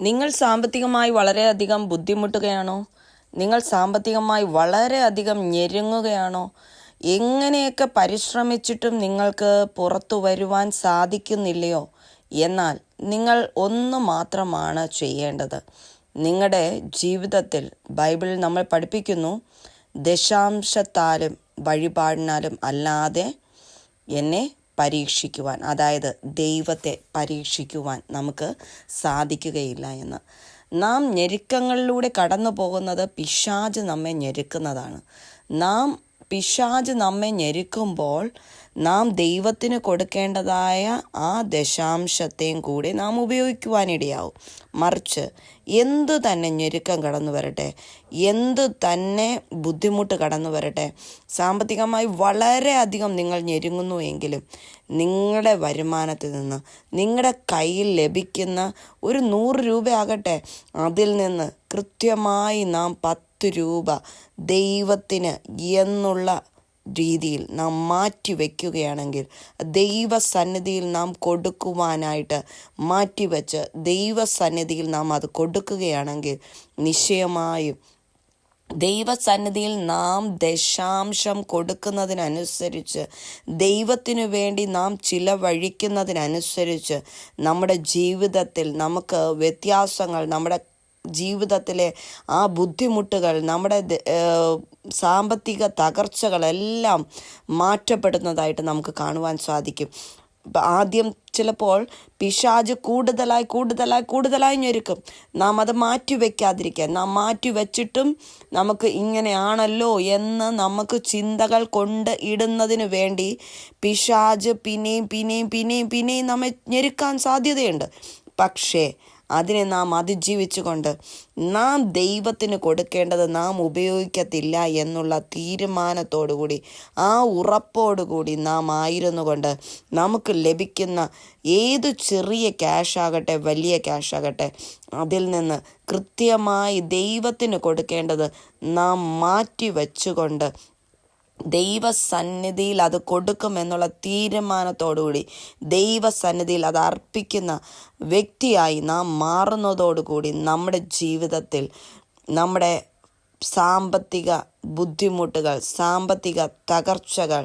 നിങ്ങൾ സാമ്പത്തികമായി വളരെയധികം ബുദ്ധിമുട്ടുകയാണോ? നിങ്ങൾ സാമ്പത്തികമായി വളരെയധികം ഞെരുങ്ങുകയാണോ? എങ്ങനെയൊക്കെ പരിശ്രമിച്ചിട്ടും നിങ്ങൾക്ക് പുറത്തു വരുവാൻ സാധിക്കുന്നില്ലയോ? എന്നാൽ നിങ്ങൾ ഒന്ന് മാത്രമാണ് ചെയ്യേണ്ടത്. നിങ്ങളുടെ ജീവിതത്തിൽ ബൈബിളിൽ നമ്മൾ പഠിപ്പിക്കുന്നു ദശാംശത്താലും വഴിപാടിനാലും അല്ലാതെ എന്നെ പരീക്ഷിക്കുവാൻ അതായത് ദൈവത്തെ പരീക്ഷിക്കുവാൻ നമുക്ക് സാധിക്കുകയില്ല എന്ന്. നാം ഞെരുക്കങ്ങളിലൂടെ കടന്നു പോകുന്നത് പിശാജ് നമ്മെ ഞെരുക്കുന്നതാണ്. നാം പിശാജ് നമ്മെ ഞെരുക്കുമ്പോൾ നാം ദൈവത്തിന് കൊടുക്കേണ്ടതായ ആ ദശാംശത്തെയും കൂടി നാം ഉപയോഗിക്കുവാനിടയാവും. മറിച്ച് എന്ത് തന്നെ ഞെരുക്കം കടന്നു വരട്ടെ എന്ത് തന്നെ ബുദ്ധിമുട്ട് കടന്നു വരട്ടെ സാമ്പത്തികമായി വളരെയധികം നിങ്ങൾ ഞെരുങ്ങുന്നു എങ്കിലും നിങ്ങളുടെ വരുമാനത്തിൽ നിന്ന് നിങ്ങളുടെ കയ്യിൽ ലഭിക്കുന്ന ഒരു നൂറ് രൂപയാകട്ടെ അതിൽ നിന്ന് കൃത്യമായി നാം പത്ത് രൂപ ദൈവത്തിന് എന്നുള്ള രീതിയിൽ നാം മാറ്റി വയ്ക്കുകയാണെങ്കിൽ ദൈവസന്നിധിയിൽ നാം കൊടുക്കുവാനായിട്ട് മാറ്റിവെച്ച് ദൈവസന്നിധിയിൽ നാം അത് കൊടുക്കുകയാണെങ്കിൽ നിശ്ചയമായും ദൈവസന്നിധിയിൽ നാം ദശാംശം കൊടുക്കുന്നതിനനുസരിച്ച് ദൈവത്തിനു വേണ്ടി നാം ചിലവഴിക്കുന്നതിനനുസരിച്ച് നമ്മുടെ ജീവിതത്തിൽ നമുക്ക് വ്യത്യാസങ്ങൾ നമ്മുടെ ജീവിതത്തിലെ ആ ബുദ്ധിമുട്ടുകൾ നമ്മുടെ സാമ്പത്തിക തകർച്ചകളെല്ലാം മാറ്റപ്പെടുന്നതായിട്ട് നമുക്ക് കാണുവാൻ സാധിക്കും. ആദ്യം ചിലപ്പോൾ പിശാജ് കൂടുതലായി കൂടുതലായി കൂടുതലായി ഞെരുക്കും. നാം അത് മാറ്റി വയ്ക്കാതിരിക്കാൻ നാം മാറ്റി വെച്ചിട്ടും നമുക്ക് ഇങ്ങനെയാണല്ലോ എന്ന് നമുക്ക് ചിന്തകൾ കൊണ്ട് ഇടുന്നതിന് വേണ്ടി പിശാജ് പിന്നെയും പിന്നെയും പിന്നെയും പിന്നെയും നമ്മെ ഞെരുക്കാൻ സാധ്യതയുണ്ട്. പക്ഷേ അതിനെ നാം അതിജീവിച്ചുകൊണ്ട് നാം ദൈവത്തിന് കൊടുക്കേണ്ടത് നാം ഉപയോഗിക്കത്തില്ല എന്നുള്ള തീരുമാനത്തോടുകൂടി ആ ഉറപ്പോടുകൂടി നാം ആയിരുന്നു കൊണ്ട് നമുക്ക് ലഭിക്കുന്ന ഏത് ചെറിയ ക്യാഷ് ആകട്ടെ വലിയ ക്യാഷ് ആകട്ടെ അതിൽ നിന്ന് കൃത്യമായി ദൈവത്തിന് കൊടുക്കേണ്ടത് നാം മാറ്റി വെച്ചുകൊണ്ട് ദൈവസന്നിധിയിൽ അത് കൊടുക്കും കൊടുക്കുമെന്നുള്ള തീരുമാനത്തോടുകൂടി ദൈവസന്നിധിയിൽ അത് അർപ്പിക്കുന്ന വ്യക്തിയായി നാം മാറുന്നതോടുകൂടി നമ്മുടെ ജീവിതത്തിൽ നമ്മുടെ സാമ്പത്തിക ബുദ്ധിമുട്ടുകൾ സാമ്പത്തിക തകർച്ചകൾ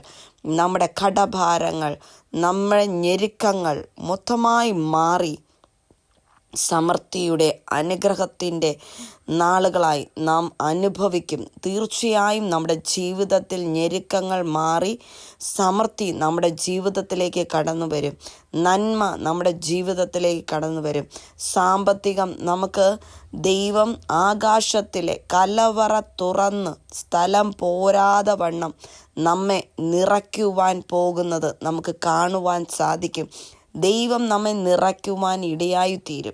നമ്മുടെ കടഭാരങ്ങൾ നമ്മുടെ ഞെരുക്കങ്ങൾ മൊത്തമായി മാറി സമൃദ്ധിയുടെ അനുഗ്രഹത്തിന്റെ നാളുകളായി നാം അനുഭവിക്കും. തീർച്ചയായും നമ്മുടെ ജീവിതത്തിൽ ഞെരുക്കങ്ങൾ മാറി സമൃദ്ധി നമ്മുടെ ജീവിതത്തിലേക്ക് കടന്നു വരും. നന്മ നമ്മുടെ ജീവിതത്തിലേക്ക് കടന്നു വരും. സാമ്പത്തികം നമുക്ക് ദൈവം ആകാശത്തിലെ കലവറ തുറന്ന് സ്ഥലം പോരാതെ വണ്ണം നമ്മെ നിറയ്ക്കുവാൻ പോകുന്നത് നമുക്ക് കാണുവാൻ സാധിക്കും. ദൈവം നമ്മെ നിറയ്ക്കുവാൻ ഇടയായിത്തീരും.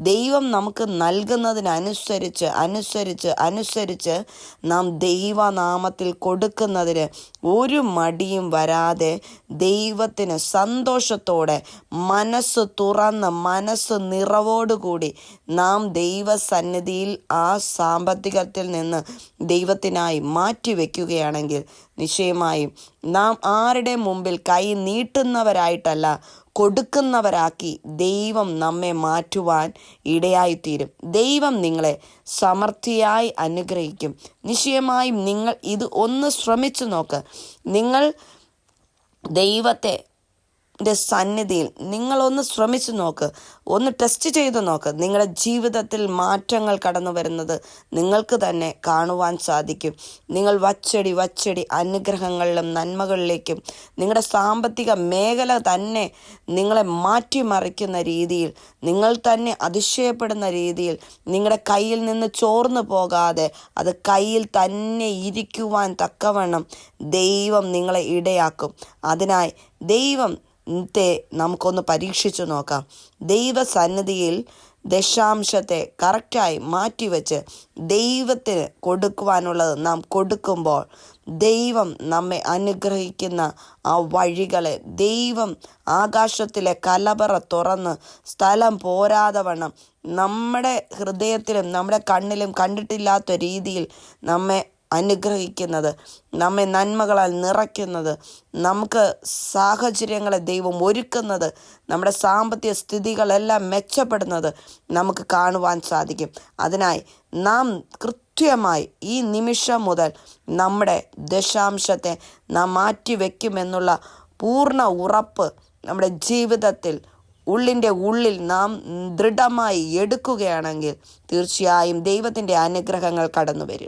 ദൈവം നമുക്ക് നൽകുന്നതിനനുസരിച്ച് അനുസരിച്ച് അനുസരിച്ച് നാം ദൈവനാമത്തിൽ കൊടുക്കുന്നതിന് ഒരു മടിയും വരാതെ ദൈവത്തിന് സന്തോഷത്തോടെ മനസ്സ് തുറന്ന് മനസ്സ് നിറവോടുകൂടി നാം ദൈവസന്നിധിയിൽ ആ സാമ്പത്തികത്തിൽ നിന്ന് ദൈവത്തിനായി മാറ്റിവെക്കുകയാണെങ്കിൽ നിശ്ചയമായും നാം ആരുടെ മുമ്പിൽ കൈ നീട്ടുന്നവരായിട്ടല്ല കൊടുക്കുന്നവരാക്കി ദൈവം നമ്മെ മാറ്റുവാൻ ഇടയായിത്തീരും. ദൈവം നിങ്ങളെ സമൃദ്ധിയായി അനുഗ്രഹിക്കും. നിശ്ചയമായും നിങ്ങൾ ഇത് ഒന്ന് ശ്രമിച്ചു നോക്ക്. നിങ്ങൾ ദൈവത്തെ സന്നിധിയിൽ നിങ്ങളൊന്ന് ശ്രമിച്ചു നോക്ക്. ഒന്ന് ടെസ്റ്റ് ചെയ്തു നോക്ക്. നിങ്ങളുടെ ജീവിതത്തിൽ മാറ്റങ്ങൾ കടന്നു വരുന്നത് നിങ്ങൾക്ക് തന്നെ കാണുവാൻ സാധിക്കും. നിങ്ങൾ വച്ചടി വച്ചടി അനുഗ്രഹങ്ങളിലും നന്മകളിലേക്കും നിങ്ങളുടെ സാമ്പത്തിക മേഖല തന്നെ നിങ്ങളെ മാറ്റിമറിക്കുന്ന രീതിയിൽ നിങ്ങൾ തന്നെ അതിശയപ്പെടുന്ന രീതിയിൽ നിങ്ങളുടെ കയ്യിൽ നിന്ന് ചോർന്നു പോകാതെ അത് കയ്യിൽ തന്നെ ഇരിക്കുവാൻ തക്കവണ്ണം ദൈവം നിങ്ങളെ ഇടയാക്കും. അതിനായി ദൈവം ത്തെ നമുക്കൊന്ന് പരീക്ഷിച്ചു നോക്കാം. ദൈവസന്നിധിയിൽ ദശാംശത്തെ കറക്റ്റായി മാറ്റിവെച്ച് ദൈവത്തിന് കൊടുക്കുവാനുള്ളത് നാം കൊടുക്കുമ്പോൾ ദൈവം നമ്മെ അനുഗ്രഹിക്കുന്ന ആ വഴികളെ ദൈവം ആകാശത്തിലെ കലബറ തുറന്ന് സ്ഥലം പോരാതെ വണ്ണം നമ്മുടെ ഹൃദയത്തിലും നമ്മുടെ കണ്ണിലും കണ്ടിട്ടില്ലാത്ത രീതിയിൽ നമ്മെ അനുഗ്രഹിക്കുന്നത് നമ്മെ നന്മകളാൽ നിറയ്ക്കുന്നത് നമുക്ക് സാഹചര്യങ്ങളെ ദൈവം ഒരുക്കുന്നത് നമ്മുടെ സാമ്പത്തിക സ്ഥിതികളെല്ലാം മെച്ചപ്പെടുന്നത് നമുക്ക് കാണുവാൻ സാധിക്കും. അതിനായി നാം കൃത്യമായി ഈ നിമിഷം മുതൽ നമ്മുടെ ദശാംശത്തെ നാം മാറ്റിവെക്കുമെന്നുള്ള പൂർണ ഉറപ്പ് നമ്മുടെ ജീവിതത്തിൽ ഉള്ളിന്റെ ഉള്ളിൽ നാം ദൃഢമായി എടുക്കുകയാണെങ്കിൽ തീർച്ചയായും ദൈവത്തിന്റെ അനുഗ്രഹങ്ങൾ കടന്നു വരും